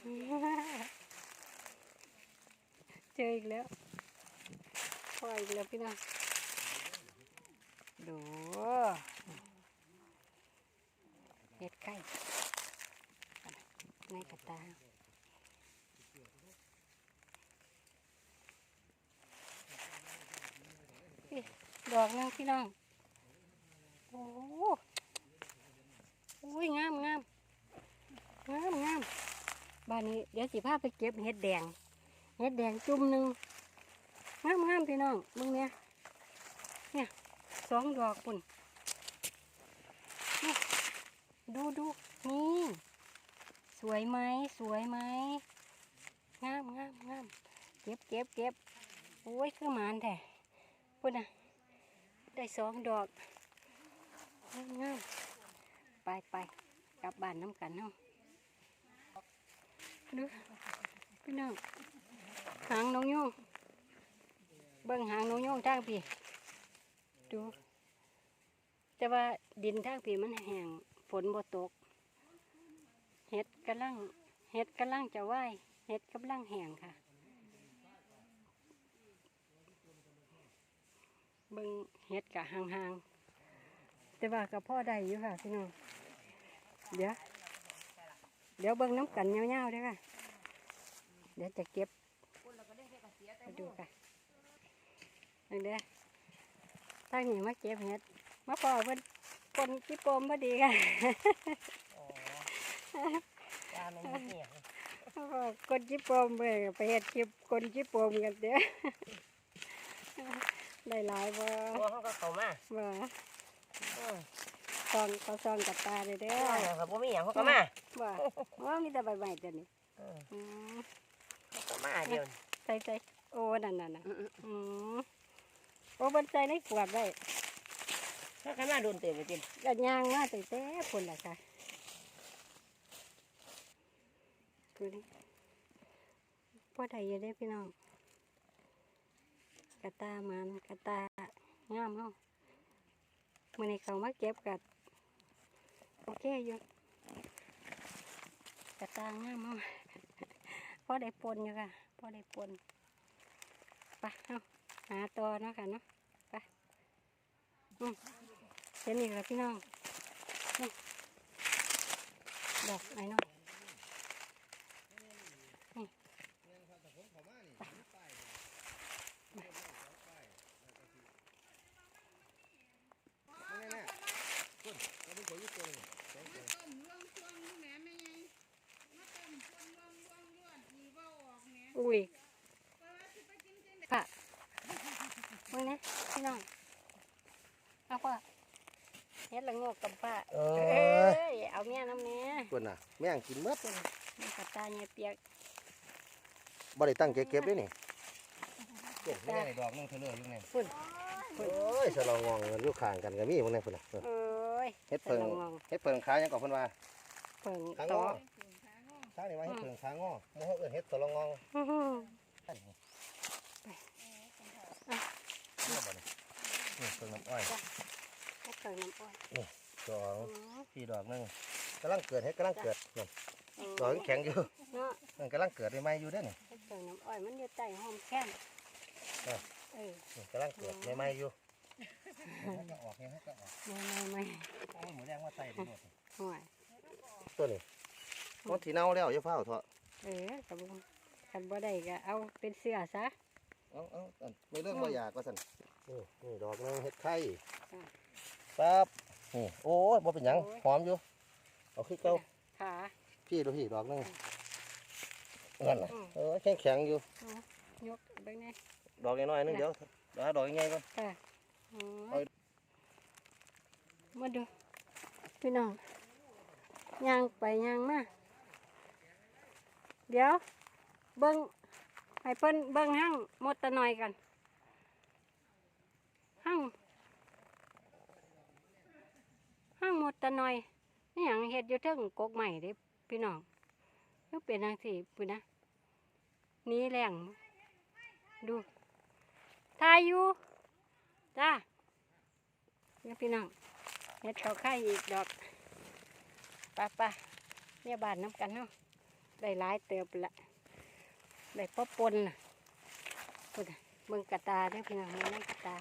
เจออีกแล้วปล่อยอีกแล้วพี่น้องดูเห็ดไข่ในกระตาดอกนึงพี่น้อง โอ้โหอุ้ยงามงาม นนี้เดี๋ยวสิพาไปเก็บเห็ดแดง เห็ดแดงจุ่มหนึ่งงามงามพี่น้องมึงเนี่ยเนี่ยสองดอกปุ่นดูดูนี่สวยไหมสวยไหมงามงามงามเก็บเก็บเก็บโอ้ยคือหมานแท้ปุ่นน่ะได้สองดอกงามงามไปไปกลับบ้านน้ำกันเนาะ ดูพี่น้องหางนกยูงเบิ่งหางนกยูงทางพี่ดูแต่ว่าดินทางพี่มันแห้งฝนบ่ตกเห็ดกำลังเห็ดกำลังจะไหวเห็ดกำลังแห้งค่ะเบิ่งเห็ดกะห่างๆแต่ว่ากับพ่อได้อยู่ค่ะพี่น้องเดี๋ยว เดี๋ยวเบิ่งน้ำกันเงาวๆเด้วยค่ะ เดี๋ยวจะเก็บไปดูกันนั่นเด้อทางนี้มาเก็บเห็ดมาปอกเพิ่นคนจิโปมพอดีค่ะยามันเหี่ยวมาปอกคนจิโปมไปไปเห็ดจิบคนจิโปมกันเด้อได้หลายบ่ตัวเขาก็เข้ามาบ่เออ ซองเขาซองกับตาเลยเด้อตัวอย่างเขาบ่มีอย่างเขาก็มาบ่ว่ามีแต่ใบใหม่ตัวนี้เอออืมเขาก็มาเดียวนี่ใส่ใส่โอ้นั่นน่ะนะอืมโอ้เบันใส่ในขวดไว้เขาก็มาโดนเตะไปกินกันยางมาตั้งแต่คนละค่ะดูนี่พ่อไทยอยู่ได้อพี่น้องกระตามันกระตางามเนาะมื่อนี้เขามาเก็บกัด โอเคอยู่กระตาง่ามเนากพ่อได้ปนอยู่ค่ะพ่อได้ปนไปเอาหาตัวเนาะค่ะเนาะไปอืมเห็นอีกแล้วพี่น้องดอกไหนเนาะนี่อุ้ยปะมึงนะพี่น้องเอาป่ะเฮ็ดละโงกกับป้า เอ เอ้ อย เอาเมีย น้ำเนี้ยเพิ่นน่ะ แม่งกินหมดมันกระตายเนี่ยเปียกบ่ได้ตั้งใจเก็บด้วยนี่เก็บไม่ได้ดอกนึงเธอเลือกยังไงฝุ่นโอ้ยสะลองงองกันอยู่ข้างกันก็มีพวกนี้พุ่นน่ะเออเอ้ยเฮ็ดเพิงสะละงเฮ็ดเพิงขายหยังก็เพิ่นว่าเพิ่งขางต่งออทางนี้ว่าเฮ็ดเพิงขางอหมู่เฮาเอิ้นเฮ็ดสะลองงองอื้อหือนี่บ่นี่นี่เพิงน้ำอ้อยให้เกิดน้ำอ้อยสองอืมสี่ดอกหนึง กำลังเกิดเฮ็ดกำลังเกิดนั่นอืมดอกยังแข็งอยู่เนาะนั่นกำลังเกิดใหม่ๆอยู่เด้อนี่ให้เกิดน้ำอ้อยมันอยู่ใต้หอมแค้นเออเออนี่กำลังเกิดใหม่ๆอยู่ให้ก็ออกให้ก็ออกไม่ไม่ไม่โอ้ยหมูแดงมาใส่ไปหมดห่วยตัวนี้มันสิเน่าแล้วอย่าเฝ้าเถอะเออกับบุคันบ่ได้ก็เอาเป็นเสื้อซะเอาเอาอันไม่เรื่องบ่อยากว่าซั่นนี่นี่ดอกหนึงเฮ็ดไข่อ่าปั๊บนี่โอ้ยบ่เป็นหยังโอ้ยหอมอยู่ เอาคือเก่าขาพี่ดูพี่ดอกหนึงนั่นน่ะอืม เออแข็งแข็งๆอยู่ ยกเบิ่งแหนี่ดอกน้อยๆนึงเดี๋ยวเดี๋ยวหาดอกใหญ่ๆก่อน ค่ะอืมเอามาดู พี่น้องย่างไปย่างมาเดี๋ยว เบิ้งให้เพิ่นเบิ้งห้างหมดตะหน่อยกันห้างห้างหมดตะหน่อย นี่อย่างเฮ็ดอยู่เทิงกกใหม่เด้พี่น้องก็เป็นทางสี่ปุ่นนะนี้แรงดูทายอยู่จ้าเนี่ยพี่น้องเฮ็ดเขาไข่อีกดอกไป้าป้าเนี่ยบานน้ำกันเนาะได้หลายเติบละได้ป๊อปนล่ะพุ่นะเบิ่งกระตาเด้อพี่น้องเบิ่งกระตา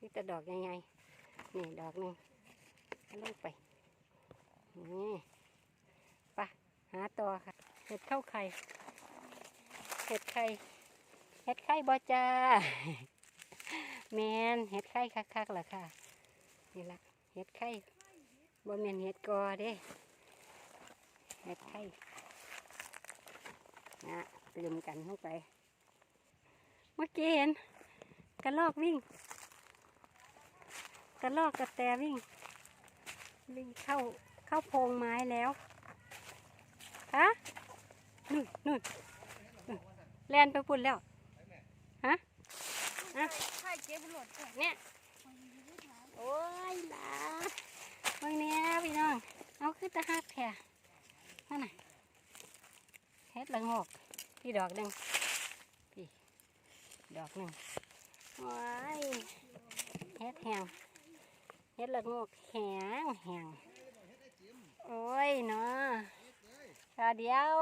นี่แต่ดอกใหญ่ๆนี่ดอกหนึ่งลงไป นี่ไปะหาต่อค่ะ เห็ดเข้าไข่ เห็ดไข่ เห็ดไข่บ่จ้า แมนเห็ดไข่คักๆล่ะค่ะ นี่ละเห็ดไข่บ่แมนเห็ดกอเด้ เห็ดไข่นะลืมกันเข้าไป เมื่อกี้เห็นกระลอกวิ่งกระลอกกระแตวิ่ง วิ่งเข้า เข้าโพงไม้แล้วฮะนู่นนู่นแลนไปพุ่นแล้วฮะอะใช่เนเนี่ยโอ้ยหลาเมื่อนี้พี่น้องเอาขึ้นตะหักแท้นั่นน่ะเฮ็ดละงอกพี่ดอกหนึ่งพี่ดอกหนึ่งว้ายเฮ็ดแหงเฮ็ดละงอกแหงแหง โอ้ยเนาะชาเดียว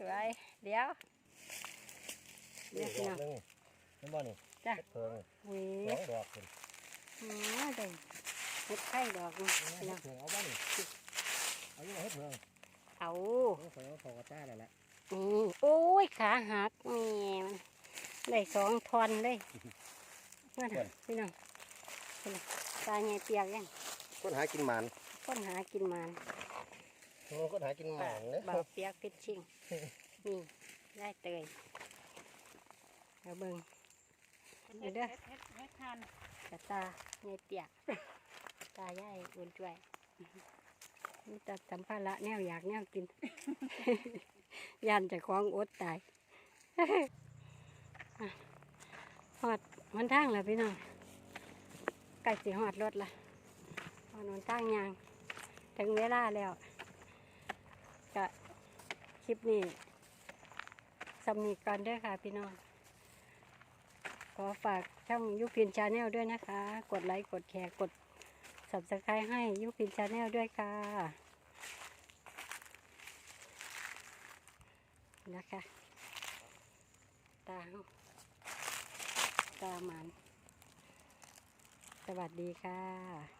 สวยเดี๋ยวเดี๋ยวพี่น้องนี่นบ่นี่จ้ะเพิ่งเว้สองดอกพุ่นอืมได้เฮ็ดไข่ดอกนี่เฮ็พี่น้องเพิงเอาบ่นี่เอาอยู่เฮ็ดเพิ่งเอาโอ้ยเขาเขากระต้าแล้วละนี่โอ้ยขาหักแม่มันได้สองทอนเลยนั่นพี่น้องพี่น้องตาใหญ่เปียกยังคนหากินหมาน ค้นหากินมันคนหากินหมานเด้เบาเปียกพิชชิงนี่ได้เตยเอาเบิ่งเดี๋ยวเด้อเฮ็ดเฮ็ดทานกระตาใหญ่เปียกตาใหญ่อุ่นจ่วยนี่ตัดสัมภาระแนวอยากแนวกิน ยันจะคล้องอดตายอะหอดมันทางแล้วพี่น้องใกล้สิหอดรถละหอดมันทางยาง ถึงเวลาแล้วกะคลิปนี้สำนีก่อนด้วยค่ะพี่น้อง ขอฝากช่องยุพินชาแนลด้วยนะคะ กดไลค์กดแชร์กด subscribe ให้ยุพินชาแนลด้วยค่ะนะคะตาตามัน สวัสดีค่ะ